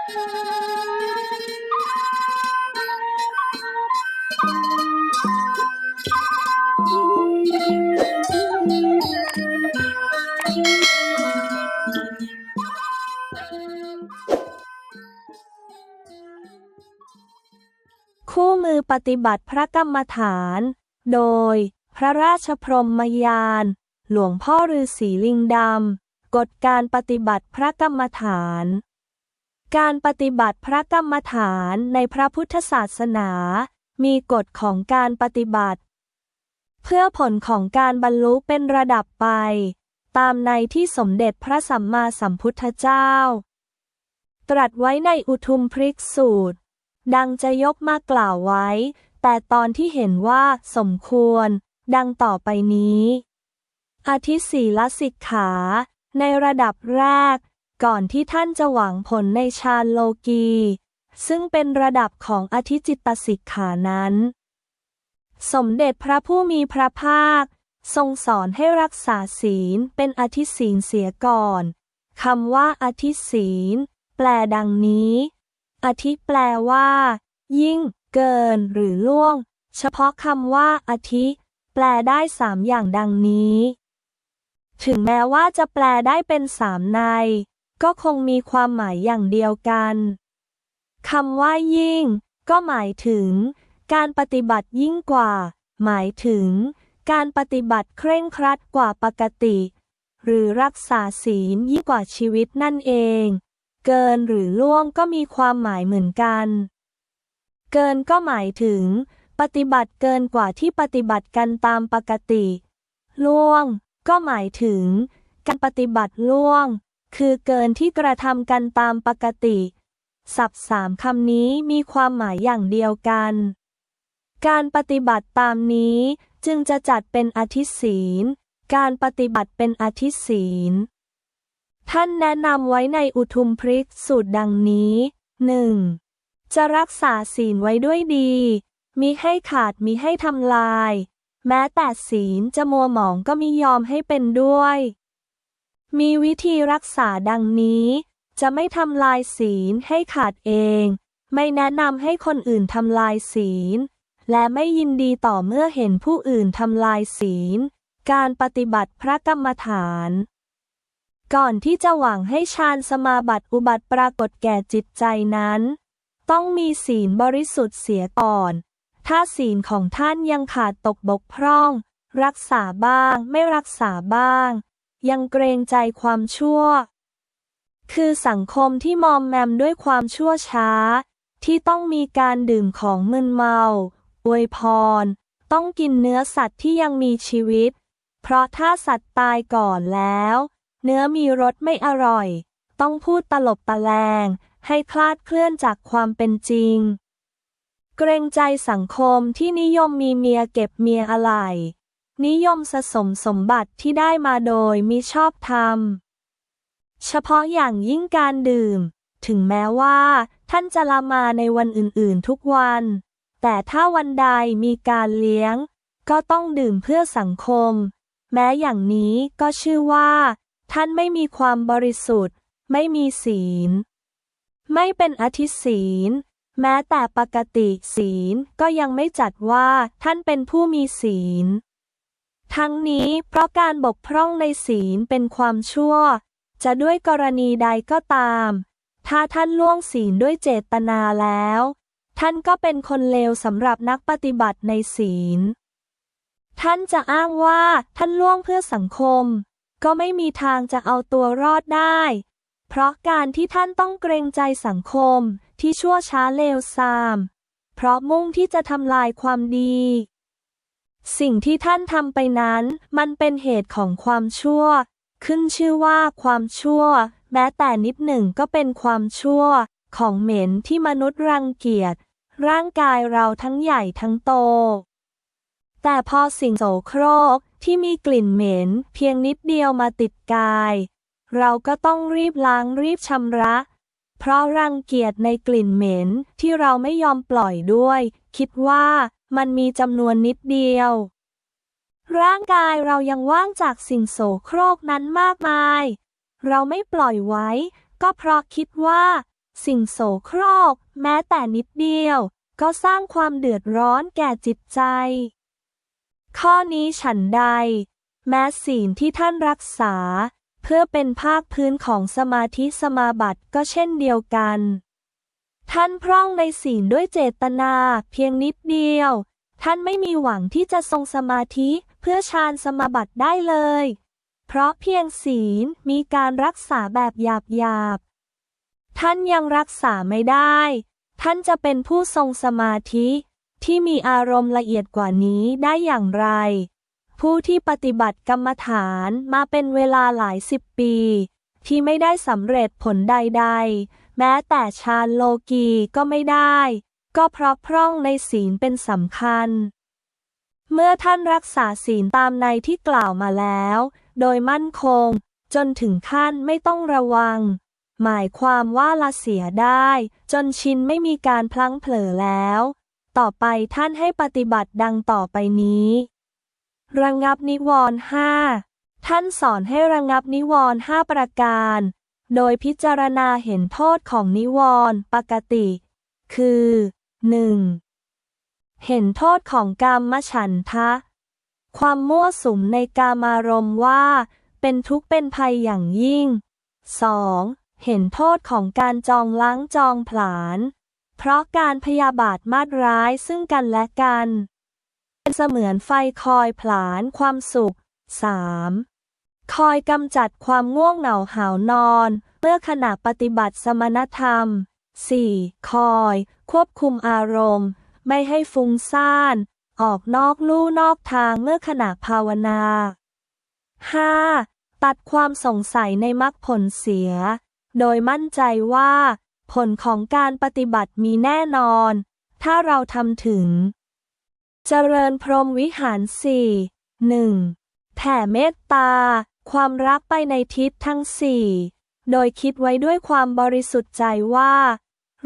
คู่มือปฏิบัติพระกรรมฐาน โดย พระราชพรหมยาน หลวงพ่อฤาษีลิงดำ กฎการปฏิบัติพระกรรมฐาน การปฏิบัติพระกรรมฐานในพระพุทธศาสนา มีกฎของการปฏิบัติ เพื่อผลของการบรรลุเป็นระดับไป ตามในที่สมเด็จพระสัมมาสัมพุทธเจ้า ตรัสไว้ในอุทุมพริกสูตร ดังจะยกมากล่าวไว้ แต่ตอนที่เห็นว่าสมควร ดังต่อไปนี้ อาทิศีลสิกขา ในระดับแรก ก่อนที่ท่านจะหวังผลในฌานโลกี ซึ่งเป็นระดับของอธิจิตตสิกขานั้น สมเด็จพระผู้มีพระภาค ทรงสอนให้รักษาศีลเป็นอธิศีลเสียก่อนคำว่าอธิศีล แปลดังนี้ อธิแปลว่า ยิ่ง เกิน หรือล่วง เฉพาะคำว่าอธิ แปลได้สามอย่างดังนี้ ถึงแม้ว่าจะแปลได้เป็นสามใน ก็คงมีความหมายอย่างเดียวกันคำว่ายิ่ง ก็หมายถึง การปฏิบัติยิ่งกว่า หมายถึง การปฏิบัติเคร่งครัดกว่าปกติ หรือรักษาศีลยิ่งกว่าชีวิตนั่นเอง เกินหรือล่วงก็มีความหมายเหมือนกัน เกินก็หมายถึง ปฏิบัติเกินกว่าที่ปฏิบัติกันตามปกติ ล่วง ก็หมายถึง การปฏิบัติล่วง คือเกินที่กระทำกันตามปกติ ศัพท์สามคำนี้มีความหมายอย่างเดียวกัน การปฏิบัติตามนี้จึงจะจัดเป็นอธิศีล การปฏิบัติเป็นอธิศีล ท่านแนะนำไว้ในอุทุมพริกสูตรดังนี้หนึ่งจะรักษาศีลไว้ด้วยดี มิให้ขาดมิให้ทำลาย แม้แต่ศีลจะมัวหมองก็มิยอมให้เป็นด้วย มีวิธีรักษาดังนี้ จะไม่ทำลายศีลให้ขาดเอง ไม่แนะนำให้คนอื่นทำลายศีล และไม่ยินดีต่อเมื่อเห็นผู้อื่นทำลายศีล การปฏิบัติพระกรรมฐาน ก่อนที่จะหวังให้ฌานสมาบัติอุบัติปรากฏแก่จิตใจนั้น ต้องมีศีลบริสุทธิ์เสียก่อน ถ้าศีลของท่านยังขาดตกบกพร่อง รักษาบ้างไม่รักษาบ้าง ยังเกรงใจความชั่ว คือสังคมที่มอมแมมด้วยความชั่วช้า ที่ต้องมีการดื่มของมึนเมา อวยพร ต้องกินเนื้อสัตว์ที่ยังมีชีวิต เพราะถ้าสัตว์ตายก่อนแล้ว เนื้อมีรสไม่อร่อย ต้องพูดตลบตะแลง ให้คลาดเคลื่อนจากความเป็นจริง เกรงใจสังคมที่นิยมมีเมียเก็บเมียอะไร นิยมสะสมสมบัติที่ได้มาโดยมิชอบธรรม เฉพาะอย่างยิ่งการดื่ม ถึงแม้ว่า ท่านจะละมาในวันอื่นๆทุกวัน แต่ถ้าวันใดมีการเลี้ยง ก็ต้องดื่มเพื่อสังคม แม้อย่างนี้ก็ชื่อว่า ท่านไม่มีความบริสุทธิ์ ไม่มีศีล ไม่เป็นอธิศีลแม้แต่ปกติศีลก็ยังไม่จัดว่าท่านเป็นผู้มีศีล ทั้งนี้เพราะการบกพร่องในศีลเป็นความชั่ว จะด้วยกรณีใดก็ตาม ถ้าท่านล่วงศีลด้วยเจตนาแล้ว ท่านก็เป็นคนเลวสำหรับนักปฏิบัติในศีล ท่านจะอ้างว่าท่านล่วงเพื่อสังคม ก็ไม่มีทางจะเอาตัวรอดได้ เพราะการที่ท่านต้องเกรงใจสังคมที่ชั่วช้าเลวทราม เพราะมุ่งที่จะทำลายความดี สิ่งที่ท่านทำไปนั้น มันเป็นเหตุของความชั่ว ขึ้นชื่อว่าความชั่ว แม้แต่นิดหนึ่งก็เป็นความชั่ว ของเหม็นที่มนุษย์รังเกียจ ร่างกายเราทั้งใหญ่ทั้งโต แต่พอสิ่งโสโครกที่มีกลิ่นเหม็น เพียงนิดเดียวมาติดกาย เราก็ต้องรีบล้างรีบชำระ เพราะรังเกียจในกลิ่นเหม็นที่เราไม่ยอมปล่อยด้วย คิดว่า มันมีจำนวนนิดเดียว ร่างกายเรายังว่างจากสิ่งโสโครกนั้นมากมาย เราไม่ปล่อยไว้ ก็เพราะคิดว่า สิ่งโสโครก แม้แต่นิดเดียว ก็สร้างความเดือดร้อนแก่จิตใจ ข้อนี้ฉันใด แม้ศีลที่ท่านรักษา เพื่อเป็นภาคพื้นของสมาธิสมาบัติก็เช่นเดียวกัน ท่านพร่องในศีลด้วยเจตนา เพียงนิดเดียว ท่านไม่มีหวังที่จะทรงสมาธิเพื่อฌานสมาบัติได้เลย เพราะเพียงศีลมีการรักษาแบบหยาบหยาบๆท่านยังรักษาไม่ได้ ท่านจะเป็นผู้ทรงสมาธิที่มีอารมณ์ละเอียดกว่านี้ได้อย่างไร ผู้ที่ปฏิบัติกรรมฐานมาเป็นเวลาหลายสิบปี ที่ไม่ได้สำเร็จผลใด ๆ แม้แต่ฌานโลกีก็ไม่ได้ ก็เพราะพร่องในศีลเป็นสำคัญ เมื่อท่านรักษาศีลตามในที่กล่าวมาแล้ว โดยมั่นคง จนถึงขั้นไม่ต้องระวัง หมายความว่าละเสียได้ จนชินไม่มีการพลั้งเผลอแล้ว ต่อไปท่านให้ปฏิบัติดังต่อไปนี้ ระงับนิวรณ์ห้าท่านสอนให้ระงับนิวรณ์ห้าประการ โดยพิจารณาเห็นโทษของนิวรณ์ปกติ คือ 1. เห็นโทษของกามฉันทะ ความมั่วสุมในกามารมว่า เป็นทุกข์เป็นภัยอย่างยิ่ง 2. เห็นโทษของการจองล้างจองผลาญ เพราะการพยาบาทมาดร้ายซึ่งกันและกัน เป็นเสมือนไฟคอยผลาญความสุข 3. คอยกำจัดความง่วงเหงาหาวนอน เมื่อขณะปฏิบัติสมณธรรม 4. คอย ควบคุมอารมณ์ ไม่ให้ฟุ้งซ่าน ออกนอกลู่นอกทางเมื่อขณะภาวนา 5. ตัดความสงสัยในมรรคผลเสีย โดยมั่นใจว่า ผลของการปฏิบัติมีแน่นอน ถ้าเราทำถึง เจริญพรหมวิหารสี่หนึ่งแผ่เมตตา ความรักไปในทิศทั้งสี่โดยคิดไว้ด้วยความบริสุทธิ์ใจว่า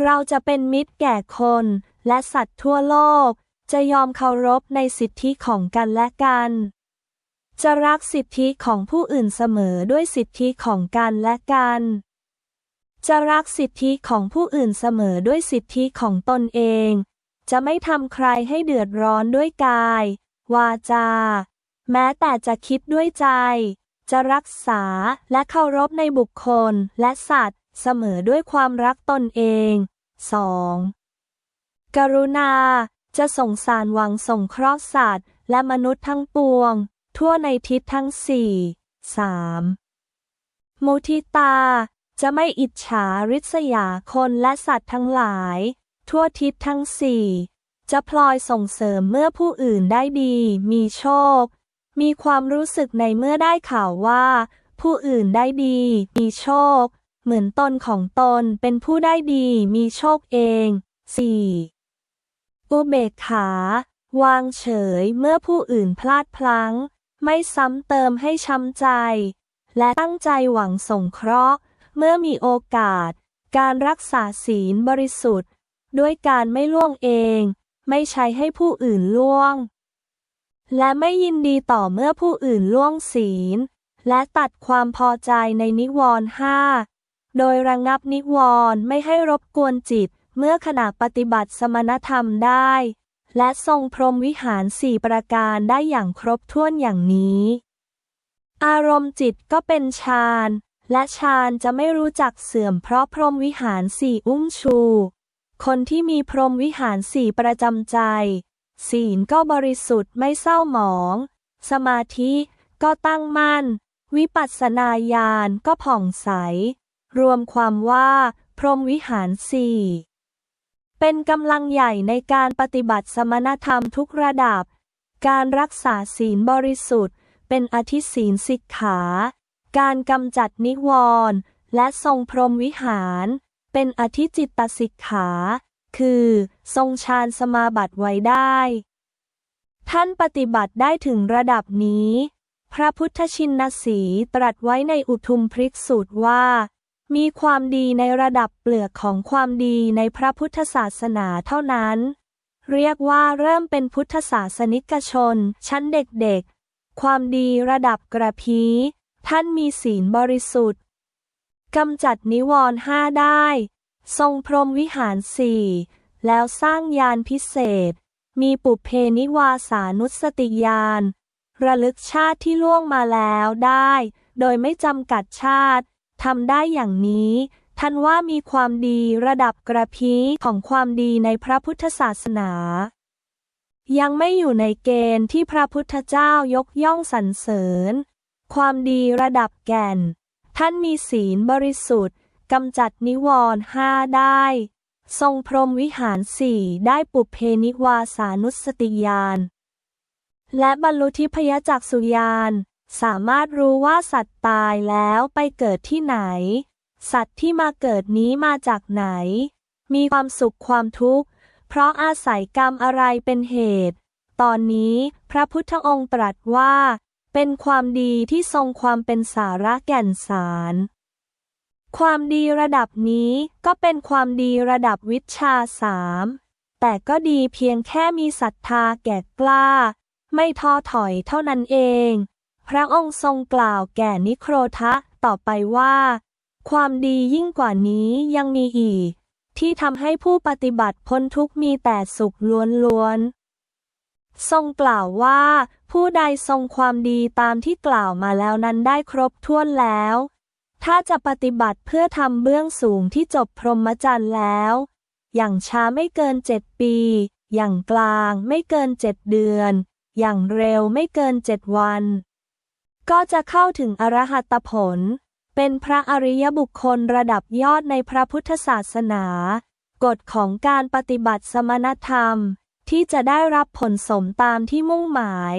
เราจะเป็นมิตรแก่คนและสัตว์ทั่วโลก จะยอมเคารพในสิทธิของกันและกัน จะรักสิทธิของผู้อื่นเสมอด้วยสิทธิของกันและกัน จะรักสิทธิของผู้อื่นเสมอด้วยสิทธิของตนเอง จะไม่ทำใครให้เดือดร้อนด้วยกาย วาจา แม้แต่จะคิดด้วยใจ จะรักษาและเคารพในบุคคลและสัตว์ เสมอด้วยความรักตนเอง 2. กรุณา จะส่งสารหวังส่งเคราะห์สัตว์ และมนุษย์ทั้งปวง ทั่วในทิศทั้งสี่ 3. มุทิตา จะไม่อิจฉาริษยาคนและสัตว์ทั้งหลาย ทั่วทิศทั้งสี่ จะพลอยส่งเสริมเมื่อผู้อื่นได้ดี มีโชค มีความรู้สึกในเมื่อได้ข่าวว่า ผู้อื่นได้ดี มีโชค เหมือนตนของตนเป็นผู้ได้ดี มีโชคเอง 4. อุเบกขา วางเฉยเมื่อผู้อื่นพลาดพลั้ง ไม่ซ้ำเติมให้ช้ำใจ และตั้งใจหวังสงเคราะห์ เมื่อมีโอกาส การรักษาศีลบริสุทธิ์ ด้วยการไม่ล่วงเอง ไม่ใช้ให้ผู้อื่นล่วง และไม่ยินดีต่อเมื่อผู้อื่นล่วงศีล และตัดความพอใจในนิวรณ์ห้าโดยระงงับนิวรณ์ไม่ให้รบกวนจิต เมื่อขณะปฏิบัติสมณธรรมได้ และทรงพรมวิหารสี่ประการได้อย่างครบถ้วนอย่างนี้ อารมณ์จิตก็เป็นฌานและฌานจะไม่รู้จักเสื่อมเพราะพรมวิหารสี่อุ้มชู คนที่มีพรมวิหารสี่ประจำใจ ศีลก็บริสุทธิ์ไม่เศร้าหมอง สมาธิก็ตั้งมั่น วิปัสสนาญาณก็ผ่องใส รวมความว่า พรหมวิหารสี่เป็นกำลังใหญ่ในการปฏิบัติสมณธรรมทุกระดับ การรักษาศีลบริสุทธิ์ เป็นอธิศีลสิกขา การกำจัดนิวรณ์และทรงพรหมวิหาร เป็นอธิจิตตสิกขา คือ ทรงฌานสมาบัติไว้ได้ ท่านปฏิบัติได้ถึงระดับนี้ พระพุทธชินสีตรัสไว้ในอุทุมพริกสูตรว่า มีความดีในระดับเปลือกของความดีในพระพุทธศาสนาเท่านั้น เรียกว่าเริ่มเป็นพุทธศาสนิกชน ชั้นเด็กๆ ความดีระดับกระพี ท่านมีศีลบริสุทธิ์กำจัดนิวรณ์ห้าได้ ทรงพรมวิหารสี่แล้วสร้างยานพิเศษ มีปุเพนิวาสานุสติยาน ระลึกชาติที่ล่วงมาแล้วได้ โดยไม่จำกัดชาติทำได้อย่างนี้ ท่านว่ามีความดีระดับกระพีของความดีในพระพุทธศาสนา ยังไม่อยู่ในเกณฑ์ที่พระพุทธเจ้ายกย่องสรรเสริญ ความดีระดับแก่น ท่านมีศีลบริสุทธิ์ กำจัดนิวรณ์ห้าได้ ทรงพรหมวิหารสี่ได้ปุเพนิวาสานุสติญาณและบรรลุทิพยจักสุญาณสามารถรู้ว่าสัตว์ตายแล้วไปเกิดที่ไหน สัตว์ที่มาเกิดนี้มาจากไหน มีความสุขความทุกข์ เพราะอาศัยกรรมอะไรเป็นเหตุ ตอนนี้พระพุทธองค์ตรัสว่า เป็นความดีที่ทรงความเป็นสาระแก่นสาร ความดีระดับนี้ก็เป็นความดีระดับวิชาสามแต่ก็ดีเพียงแค่มีศรัทธาแก่กล้า ไม่ท้อถอยเท่านั้นเอง พระองค์ทรงกล่าวแก่นิโครทะต่อไปว่า ความดียิ่งกว่านี้ยังมีอีก ที่ทำให้ผู้ปฏิบัติพ้นทุกมีแต่สุขล้วนๆทรงกล่าวว่า ผู้ใดทรงความดีตามที่กล่าวมาแล้วนั้นได้ครบถ้วนแล้ว ถ้าจะปฏิบัติเพื่อทำเบื้องสูงที่จบพรหมจรรย์แล้ว อย่างช้าไม่เกินเจ็ดปี อย่างกลางไม่เกินเจ็ดเดือน อย่างเร็วไม่เกินเจ็ดวัน ก็จะเข้าถึงอรหัตผล เป็นพระอริยบุคคลระดับยอดในพระพุทธศาสนา กฎของการปฏิบัติสมณธรรมที่จะได้รับผลสมตามที่มุ่งหมาย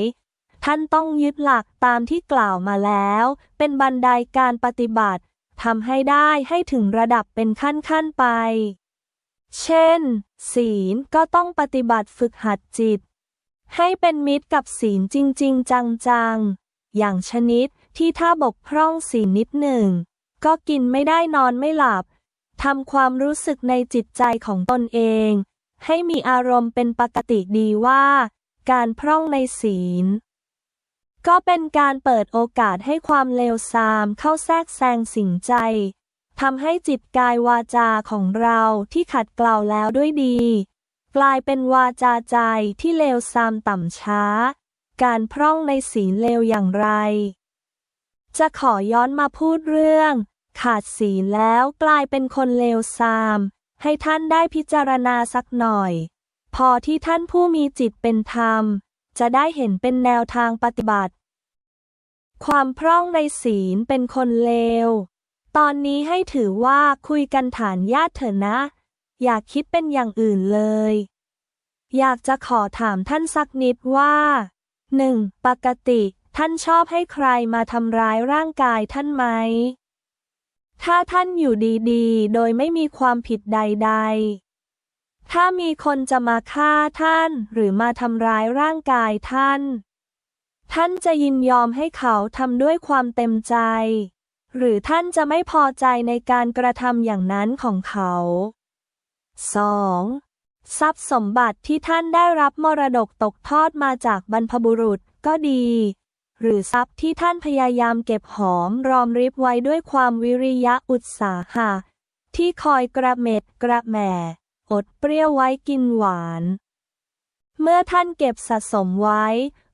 ท่านต้องยึดหลักตามที่กล่าวมาแล้ว เป็นบันไดการปฏิบัติทำให้ได้ให้ถึงระดับเป็นขั้นๆไป เช่น ศีลก็ต้องปฏิบัติฝึกหัดจิต ให้เป็นมิตรกับศีลจริง ๆ จัง ๆ อย่างชนิดที่ถ้าบกพร่องศีลนิดหนึ่ง ก็กินไม่ได้นอนไม่หลับทำความรู้สึกในจิตใจของตนเอง ให้มีอารมณ์เป็นปกติดีว่า การพร่องในศีล ก็เป็นการเปิดโอกาสให้ความเลวทรามเข้าแทรกแซงสิ่งใจทำให้จิตกายวาจาของเราที่ขัดเกลาแล้วด้วยดี กลายเป็นวาจาใจที่เลวทรามต่ำช้า การพร่องในศีลเลวอย่างไร จะขอย้อนมาพูดเรื่อง ขาดศีลแล้วกลายเป็นคนเลวทราม ให้ท่านได้พิจารณาสักหน่อย พอที่ท่านผู้มีจิตเป็นธรรม จะได้เห็นเป็นแนวทางปฏิบัติ ความพร่องในศีลเป็นคนเลว ตอนนี้ให้ถือว่าคุยกันฐานญาติเถอะนะ อย่าคิดเป็นอย่างอื่นเลย อยากจะขอถามท่านสักนิดว่า 1. ปกติท่านชอบให้ใครมาทำร้ายร่างกายท่านไหม ถ้าท่านอยู่ดีๆ โดยไม่มีความผิดใด ๆ ถ้ามีคนจะมาฆ่าท่านหรือมาทำร้ายร่างกายท่าน ท่านจะยินยอมให้เขาทำด้วยความเต็มใจ หรือท่านจะไม่พอใจในการกระทำอย่างนั้นของเขา 2. ทรัพย์สมบัติที่ท่านได้รับมรดกตกทอดมาจากบรรพบุรุษก็ดี หรือทรัพย์ที่ท่านพยายามเก็บหอมรอมริบไว้ด้วยความวิริยะอุตสาหะที่คอยกระเม็ดกระแหม่ อดเปรี้ยวไว้กินหวาน เมื่อท่านเก็บสะสมไว้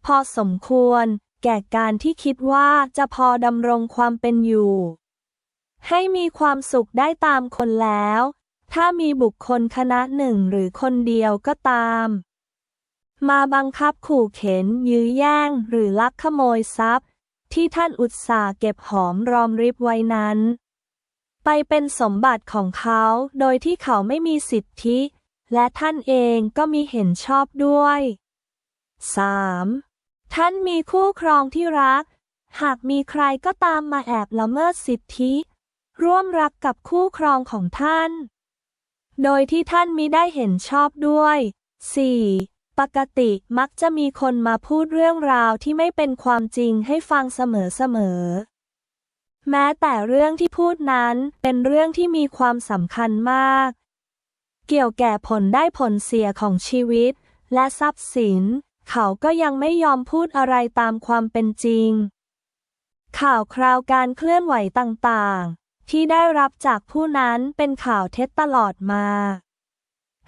พอสมควร แก่การที่คิดว่าจะพอดำรงความเป็นอยู่ ให้มีความสุขได้ตามคนแล้ว ถ้ามีบุคคลคณะหนึ่งหรือคนเดียวก็ตาม มาบังคับขู่เข็น ยื้อแย่ง หรือลักขโมยทรัพย์ ที่ท่านอุตส่าห์เก็บหอมรอมริบไว้นั้น ไปเป็นสมบัติของเขา โดยที่เขาไม่มีสิทธิ และท่านเองก็มีเห็นชอบด้วย 3. ท่านมีคู่ครองที่รัก หากมีใครก็ตามมาแอบละเมิดสิทธิ ร่วมรักกับคู่ครองของท่าน โดยที่ท่านมิได้เห็นชอบด้วย 4. ปกติมักจะมีคนมาพูดเรื่องราวที่ไม่เป็นความจริงให้ฟังเสมอๆ แม้แต่เรื่องที่พูดนั้นเป็นเรื่องที่มีความสำคัญมาก เกี่ยวแก่ผลได้ผลเสียของชีวิต และทรัพย์สิน เขาก็ยังไม่ยอมพูดอะไรตามความเป็นจริง ข่าวคราวการเคลื่อนไหวต่างๆ ที่ได้รับจากผู้นั้นเป็นข่าวเท็จตลอดมา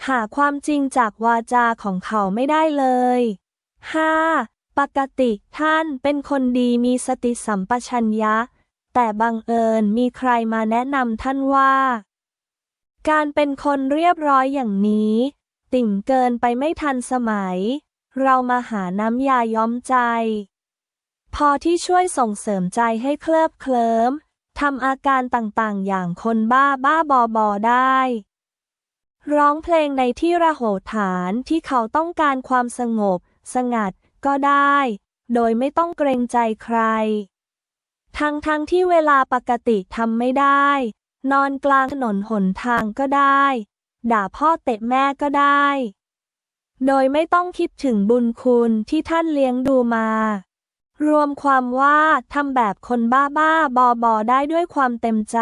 หาความจริงจากวาจาของเขาไม่ได้เลย 5. ปกติท่านเป็นคนดีมีสติสัมปชัญญะ แต่บังเอิญมีใครมาแนะนำท่านว่า การเป็นคนเรียบร้อยอย่างนี้ ติ่งเกินไปไม่ทันสมัย เรามาหาน้ำยาย้อมใจ พอที่ช่วยส่งเสริมใจให้เคลิบเคลิ้มทำอาการต่างๆ อย่างคนบ้าบ้าบอบอได้ ร้องเพลงในที่ระโหฐานที่เขาต้องการความสงบ สงัดก็ได้ โดยไม่ต้องเกรงใจใคร ทั้งทั้งที่เวลาปกติทำไม่ได้ นอนกลางถนนหนทางก็ได้ ด่าพ่อเตะแม่ก็ได้ โดยไม่ต้องคิดถึงบุญคุณที่ท่านเลี้ยงดูมา รวมความว่าทำแบบคนบ้าบ้าบอบอได้ด้วยความเต็มใจ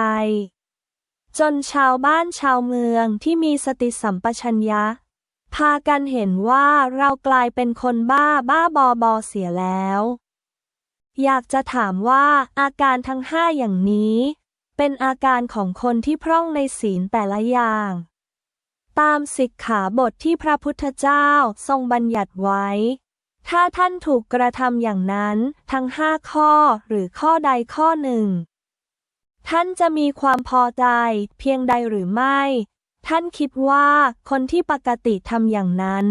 จนชาวบ้านชาวเมืองที่มีสติสัมปชัญญะ พากันเห็นว่าเรากลายเป็นคนบ้าบ้าบอบอเสียแล้ว อยากจะถามว่าอาการทั้งห้าอย่างนี้ เป็นอาการของคนที่พร่องในศีลแต่ละอย่าง ตามสิกขาบทที่พระพุทธเจ้าทรงบัญญัติไว้ ถ้าท่านถูกกระทำอย่างนั้นทั้งห้าข้อหรือข้อใดข้อหนึ่ง ท่านจะมีความพอใจเพียงใดหรือไม่ ท่านคิดว่าคนที่ปกติทำอย่างนั้น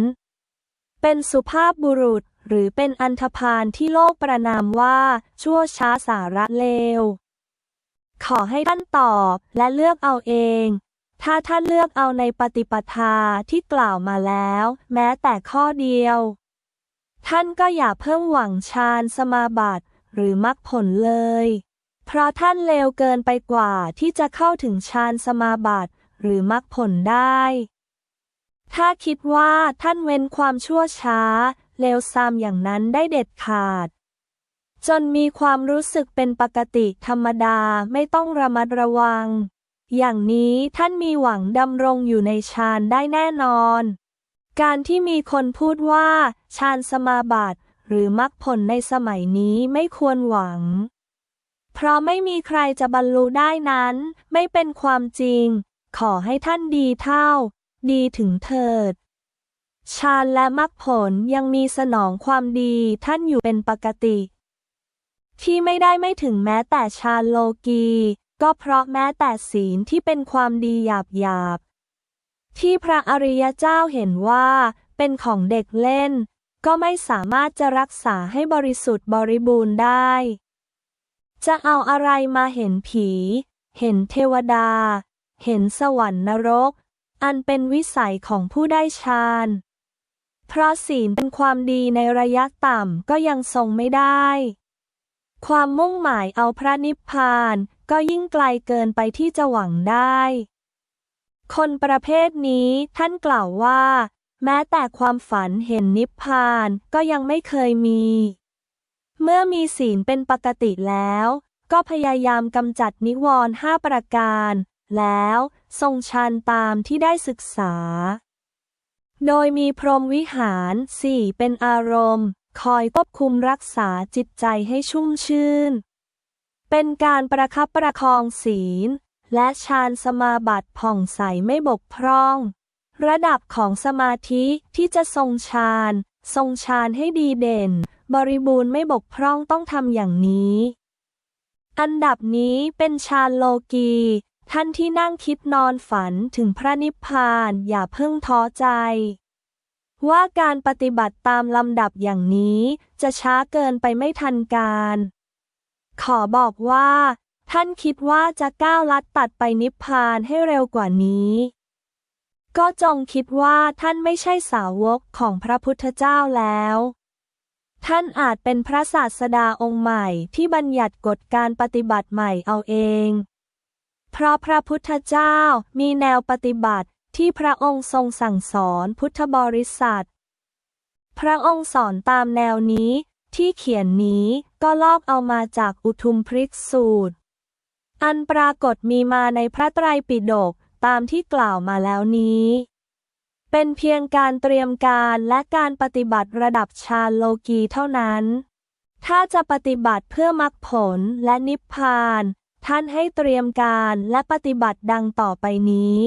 เป็นสุภาพบุรุษ หรือเป็นอันธพาลที่โลกประนามว่า ชั่วช้าสาระเลว ขอให้ท่านตอบและเลือกเอาเอง ถ้าท่านเลือกเอาในปฏิปทาที่กล่าวมาแล้ว แม้แต่ข้อเดียว ท่านก็อย่าเพิ่มหวังฌานสมาบัติหรือมรรคผลเลย เพราะท่านเลวเกินไปกว่าที่จะเข้าถึงฌานสมาบัติหรือมรรคผลได้ ถ้าคิดว่าท่านเว้นความชั่วช้า เลวซามอย่างนั้นได้เด็ดขาด จนมีความรู้สึกเป็นปกติธรรมดาไม่ต้องระมัดระวัง อย่างนี้ท่านมีหวังดำรงอยู่ในฌานได้แน่นอน การที่มีคนพูดว่าฌานสมาบัติหรือมรรคผลในสมัยนี้ไม่ควรหวัง เพราะไม่มีใครจะบรรลุได้นั้น ไม่เป็นความจริง ขอให้ท่านดีเท่า ดีถึงเถิด ฌานและมรรคผลยังมีสนองความดีท่านอยู่เป็นปกติ ที่ไม่ได้ไม่ถึงแม้แต่ฌานโลกี ก็เพราะแม้แต่ศีลที่เป็นความดีหยาบหยาบที่พระอริยเจ้าเห็นว่าเป็นของเด็กเล่น ก็ไม่สามารถจะรักษาให้บริสุทธิ์บริบูรณ์ได้ จะเอาอะไรมาเห็นผี เห็นเทวดา เห็นสวรรค์นรก อันเป็นวิสัยของผู้ได้ฌาน เพราะศีลเป็นความดีในระยะต่ำก็ยังทรงไม่ได้ ความมุ่งหมายเอาพระนิพพานก็ยิ่งไกลเกินไปที่จะหวังได้ คนประเภทนี้ท่านกล่าวว่า แม้แต่ความฝันเห็นนิพพานก็ยังไม่เคยมี เมื่อมีศีลเป็นปกติแล้ว ก็พยายามกำจัดนิวรณ์ห้าประการ แล้วทรงฌานตามที่ได้ศึกษา โดยมีพรหมวิหารสี่เป็นอารมณ์ คอยควบคุมรักษาจิตใจให้ชุ่มชื่น เป็นการประคับประคองศีล และฌานสมาบัติผ่องใสไม่บกพร่อง ระดับของสมาธิที่จะทรงฌาน ทรงฌานให้ดีเด่น บริบูรณ์ไม่บกพร่องต้องทำอย่างนี้ อันดับนี้เป็นฌานโลกี ท่านที่นั่งคิดนอนฝันถึงพระนิพพานอย่าเพิ่งท้อใจ ว่าการปฏิบัติตามลำดับอย่างนี้จะช้าเกินไปไม่ทันการ ขอบอกว่า ท่านคิดว่าจะก้าวลัดตัดไปนิพพานให้เร็วกว่านี้ ก็จงคิดว่าท่านไม่ใช่สาวกของพระพุทธเจ้าแล้วท่านอาจเป็นพระศาสดาองค์ใหม่ที่บัญญัติกฎการปฏิบัติใหม่เอาเอง เพราะพระพุทธเจ้ามีแนวปฏิบัติที่พระองค์ทรงสั่งสอนพุทธบริษัท พระองค์สอนตามแนวนี้ที่เขียนนี้ก็ลอกเอามาจากอุทุมพริกสูตร อันปรากฏมีมาในพระไตรปิฎกตามที่กล่าวมาแล้วนี้ เป็นเพียงการเตรียมการและการปฏิบัติระดับฌาโลกีเท่านั้น ถ้าจะปฏิบัติเพื่อมรรคผลและนิพพาน ท่านให้เตรียมการและปฏิบัติดังต่อไปนี้